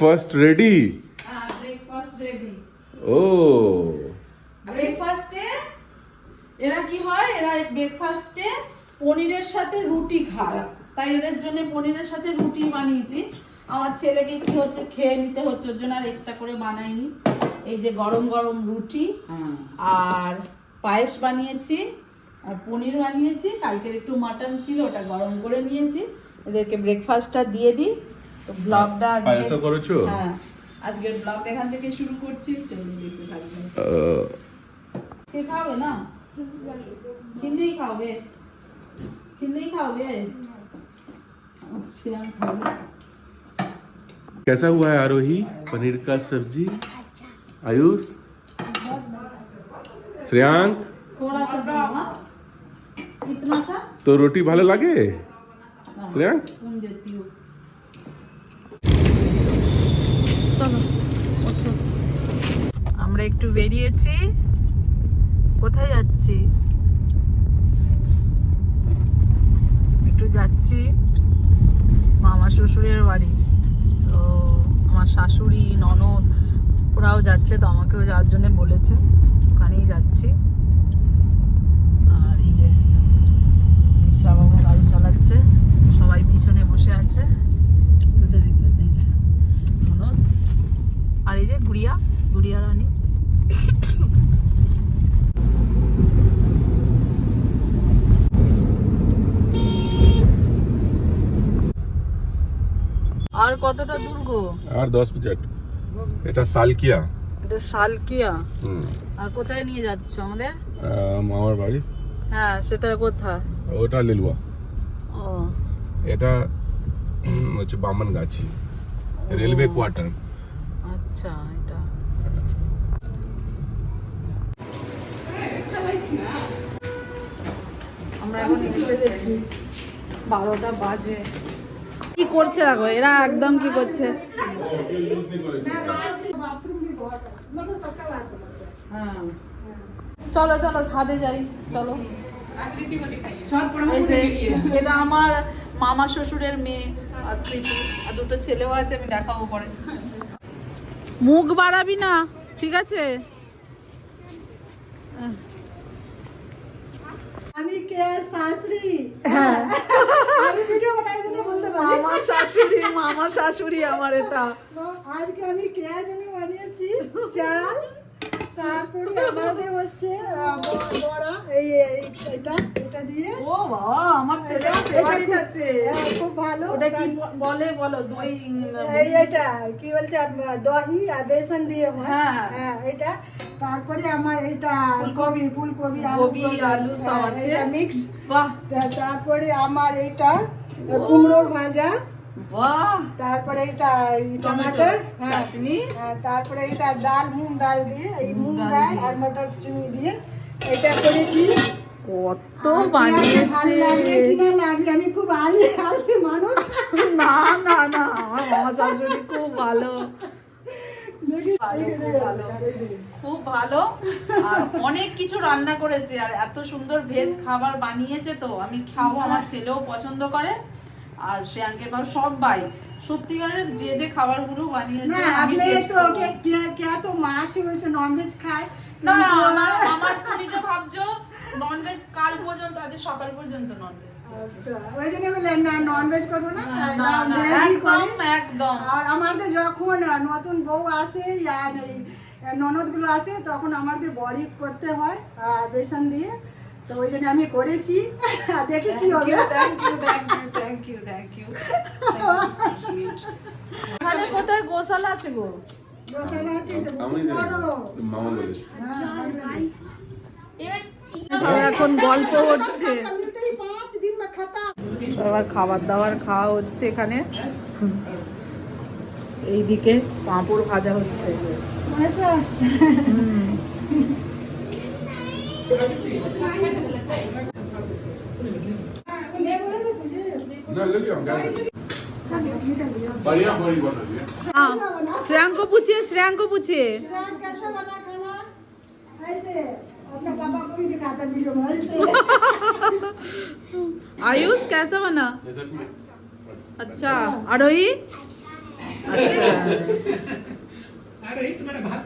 Breakfast ready হ্যাঁ breakfast ready ও ব্রেকফাস্টে এরা কি হয়? এরা ব্রেকফাস্টে পনিরের সাথে রুটি খায়। তাই এদের জন্য পনিরের সাথে রুটি বানিয়েছি। আমার ছেলেকে কি হচ্ছে খেয়ে নিতে হচ্ছে ওর জন্য আর এক্সট্রা করে বানাইনি। এই যে গরম গরম রুটি আর পায়েস বানিয়েছি আর পনির বানিয়েছি। কালকের একটু মাটন ছিল ওটা গরম করে নিয়েছি। এদেরকে ব্রেকফাস্টটা দিয়ে দিই। তো ব্লগটা আজকে পায়েসও করেছো? হ্যাঁ আজকের ব্লগ এখান থেকে শুরু করছি চলুন দেখতে থাকবেন আহ, কে খাবে না हिंदी ही खाओगे हिंदी ही खाओगे अच्छा खाओगे कैसा हुआ है आरोही पनीर का सब्जी आयुष श्रेयांक थोड़ा सा दो हाँ इतना सा तो रोटी ভালো লাগে শ্রেয়াঙ্ক আমরা একটু বেরিয়েছি। কোথায় যাচ্ছি? একটু যাচ্ছি। মামা শ্বশুরের বাড়ি। তো আমার শাশুড়ি, ননদ, ওরাও যাচ্ছে, তো আমাকেও যাওয়ার জন্য বলেছে। ওখানেই যাচ্ছি। আর এই যে মিশ্রাবাবু গাড়ি চালাচ্ছে। সবাই পিছনে বসে আছে। দেখতে দেখতে এই যে ননদ আর এই যে গুড়িয়া গুড়িয়া রানী। আর কতটা দূর গো? আর দশ মিনিট। এটা সালকিয়া। এটা শালকিয়া হুম। আর কোথায় নিয়ে যাচ্ছ আমাদের? মামার বাড়ি। হ্যাঁ সেটা কোথায়? ওটা লিলুয়া। ও। এটা হচ্ছে বামন গাছি রেলওয়ে কোয়ার্টার। আচ্ছা এটা। আমরা এখন এসে গেছি। বারোটা বাজে। কি করছে দেখো, এরা একদম কি করছে? হ্যাঁ। চলো চলো, ছাদে যাই, চলো। এটা আমার মামা শ্বশুরের মেয়ে আর দুটো ছেলেও আছে, আমি দেখাবো পরে। মুখ বাড়াবি না ঠিক আছে? আমি কে? শাশুড়ি? আমি ভিডিও বানাই জন্য বলতে পারি। আমার শাশুড়ি মামা শাশুড়ি আমার এটা। আজকে আমি কে জন্য বানিয়েছি? চাল। তারপরে আমাদের হচ্ছে বড়া এই এটা এটা দিয়ে। ও বাবা আমার ছেলেও ফেভারিট আছে। হ্যাঁ, খুব ভালো। ওটা কি বলে বলো দই এই এটা কি বলছে দহি আর বেসন দিয়ে হয়। হ্যাঁ। হ্যাঁ। এটা। তারপরে আমার এটা কবি ফুলকপি কপি, আলু সব আছে। মিক্স বাহ। তারপরে আমার এটা কুমড়োর ভাজা। বাহ। তারপরে এটা টমাটার হ্যাঁ। চাটনি। হ্যাঁ, তারপরে এটা ডাল মুগ ডাল দিয়ে এই মুগ ডাল আর মটর চিনি দিয়ে এটা করেছি। কত বানিয়েছে। আমি খুব আলি আলসি মানুষ। না না না আমার মামা শাশুড়ি খুব ভালো। খুব ভালো। খুব ভালো। আর অনেক কিছু রান্না করেছে আর এত সুন্দর ভেজ খাবার বানিয়েছে তো আমি খাব আমার ছেলেও পছন্দ করে। আর শ্রেয়াঙ্কের বাবু সবাই। সত্যিকারের যে যে খাবারগুলো বানিয়েছে আমি আপনি taste কে কে- কে তো মাছ হয়েছে ননভেজ খায়? না আমার আমার তুমি যে ভাবছ ননভেজ কাল পর্যন্ত আজ সকাল পর্যন্ত ননভেজ আচ্ছা ওই জন্য না ননভেজ করব না। একদম একদম। আর আমাদের যখন নতুন বউ আসে আর এই ননদগুলো আসে তখন আমাদের বড়ি করতে হয় বেসন দিয়ে। তো ওই জন্য আমি করেছি। দেখি কি হবে। Thank you thank you thank you thank you মানে কোথায় গোশালা আছে গো? গোশালা আছে এখন গল্প হচ্ছে। আবার খাবার দাবার খাওয়া হচ্ছে এখানে। এইদিকে পাঁপড় ভাজা হচ্ছে। बढ़िया बड़ी बना दिया। हाँ श्रेयांक को पूछिए श्रेयांक को पूछिए। राम बना खाना? ऐसे अपने पापा को भी दिखाता वीडियो में ऐसे। आयुष कैसा बना? अच्छा तुम्हारा भात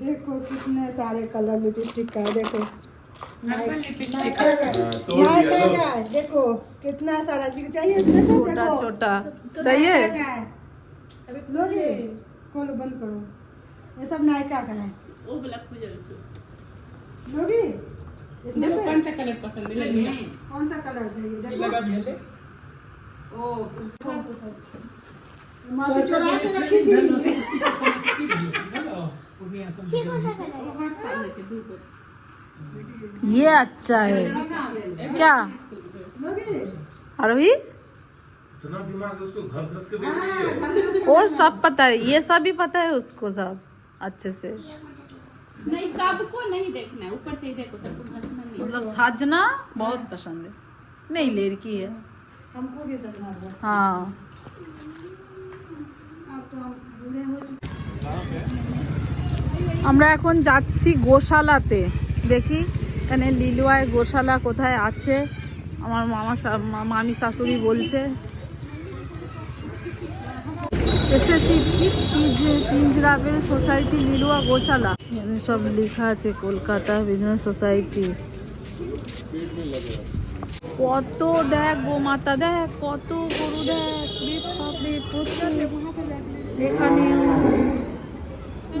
देखो कितने सारे कलर लिपस्टिक का है देखो लिपस्टिक हाँ, है, देखो कितना सारा चाहिए इसमें से देखो। छोटा। चाहिए? का है। लोगे? खोलो बंद करो। ये सब नायका का है। वो ब्लैक मुझे लोगी? इसमें से। कौन सा कलर पसंद है? कौन सा कलर चाहिए? देखो। लगा भेले ओ माँ से चुरा के रखी थी। ये अच्छा है। क्या? आरोही इतना दिमाग उसको घस घस के हाँ, वो सब पता है ये सब भी पता है उसको सब अच्छे से। नहीं सबको नहीं देखना है ऊपर से ही देखो सबको घसना नहीं मतलब साजना बहुत पसंद है। नहीं लड़की है। हमको भी सजना हाँ। अब तो हम बूढ़े हो আমরা এখন যাচ্ছি গোশালাতে। দেখি এখানে লিলুয়ায় গোশালা কোথায় আছে। আমার মামা মামি শাশুড়ি বলছে। এসেছি পিঞ্জরাবেল সোসাইটি লিলুয়া গোশালা। এখানে সব লেখা আছে কলকাতা বিভিন্ন সোসাইটি। কত দেখ গো মাতা, দেখ কত গরু দেখ। এখানে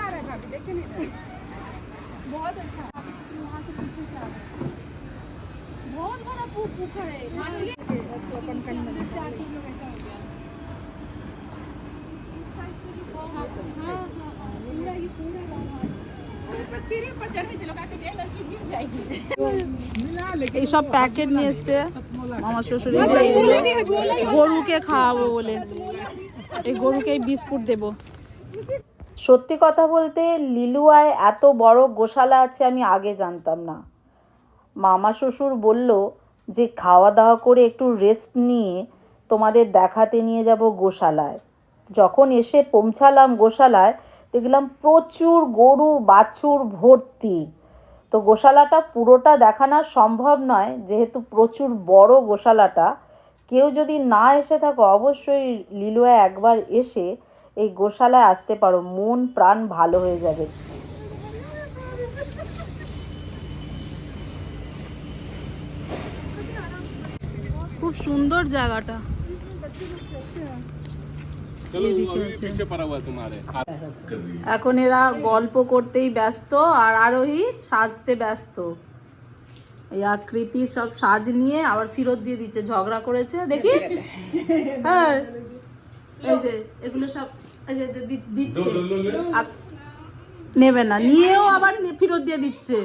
देखो অনেক গরু ऐसा भी नहीं कि कोई पतला दुबला है सब मोटा मोटा है কত ভালো লাগছে बहुत बड़ा पु- पुखर है मछली सीढ़ी पर चढ़ने चलो का के लड़की गिर जाएगी এইসব প্যাকেট নিয়ে এসছে মামা শ্বশুর এই যে এগুলো গরুকে খাওয়াবো বলে এই গরুকে এই বিস্কুট দেবো সত্যি কথা বলতে লিলুয়ায় এত বড় গোশালা আছে আমি আগে জানতাম না। মামা শ্বশুর বলল যে খাওয়া দাওয়া করে একটু রেস্ট নিয়ে তোমাদের দেখাতে নিয়ে যাব গোশালায়। যখন এসে পৌঁছালাম গোশালায়, দেখলাম প্রচুর গরু, বাছুর ভর্তি। তো গোশালাটা পুরোটা দেখানো সম্ভব নয়, যেহেতু প্রচুর বড় গোশালাটা। কেউ যদি না এসে থাকো, অবশ্যই লিলুয়ায় একবার এসে এই গোশালায় আসতে পারো মন প্রাণ ভালো হয়ে যাবে। খুব সুন্দর জায়গাটা। এখন এরা গল্প করতেই ব্যস্ত আর আরোহী সাজতে ব্যস্ত। এই আকৃতি সব সাজ নিয়ে আবার ফেরত দিয়ে দিচ্ছে ঝগড়া করেছে। দেখি? হ্যাঁ। এই যে এগুলো সব আচ্ছা, আচ্ছা, নেবে না নিয়েও আবার ফেরত দিয়ে দিচ্ছে।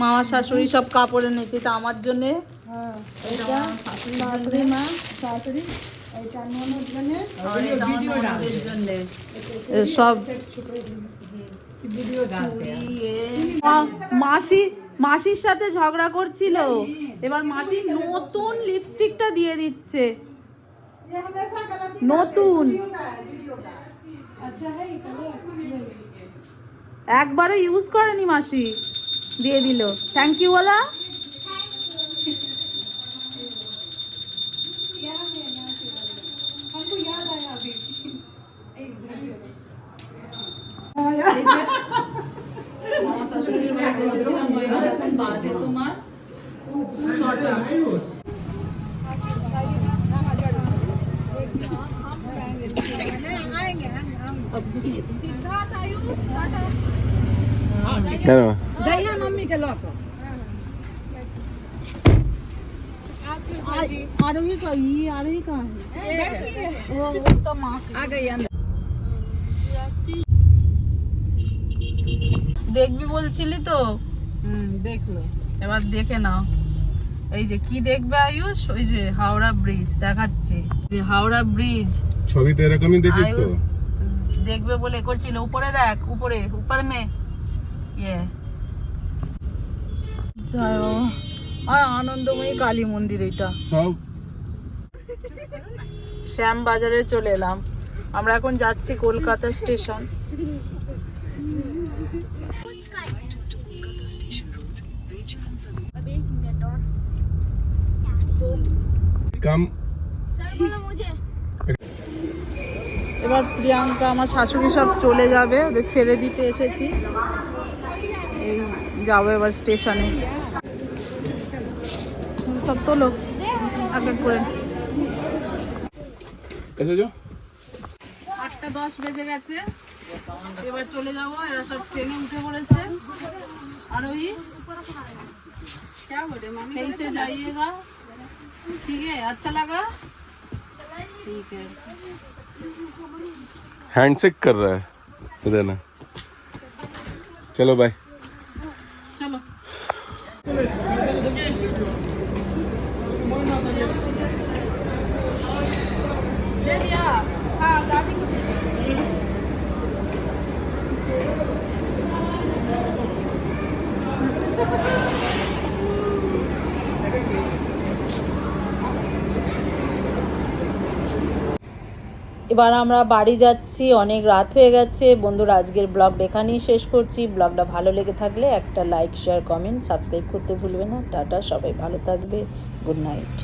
মামা শাশুড়ি সব কাপড় এনেছে তা আমার জন্যে। মা শাশুড়ি সব মাসি মাসির সাথে ঝগড়া করছিল। এবার মাসি নতুন লিপস্টিকটা দিয়ে দিচ্ছে। নতুন। একবারও ইউজ করেনি মাসি। দিয়ে দিল। থ্যাংক ইউ ওলা। কেন जाइए मम्मी के लॉक आरोही का ये आरोही कहाँ है वो उसका माँ आ गई अंदर দেখবি বলছিলি তো देख लो এবার দেখে নাও এই যে কি দেখবে আয়ুষ? ওই যে হাওড়া ব্রিজ দেখাচ্ছি। যে হাওড়া ব্রিজ ছবিতে এরকমই দেখিস তো। দেখবে বলে করছিল। উপরে দেখ উপরে উপরে মে। ইয়ে। জয় ও আর আনন্দময়ী কালী মন্দির এটা। সব। শ্যাম বাজারে চলে এলাম। আমরা এখন যাচ্ছি কলকাতা স্টেশন। এবার প্রিয়াঙ্কা আমার শাশুড়ি সব চলে যাবে। ওদের ছেড়ে দিতে এসেছি। এই যাব এবার স্টেশনে। সব তোলো। আগে করে। আটটা দশ বেজে গেছে। এবার চলে যাব। এরা সব ট্রেনে উঠে পড়েছে। আর কে যাইয়েগা ठीक है अच्छा लगा? ठीक है। हैंडशेक कर रहा है इधर ना चलो बाय चलो। दे दिया। हाँ दादी को এবার আমরা বাড়ি যাচ্ছি, অনেক রাত হয়ে গেছে। বন্ধুরা, আজকের ব্লগটা এখানেই শেষ করছি। ব্লগটা ভালো লেগে থাকলে একটা লাইক শেয়ার কমেন্ট সাবস্ক্রাইব করতে ভুলবে না। টাটা, সবাই ভালো থাকবে। Good night.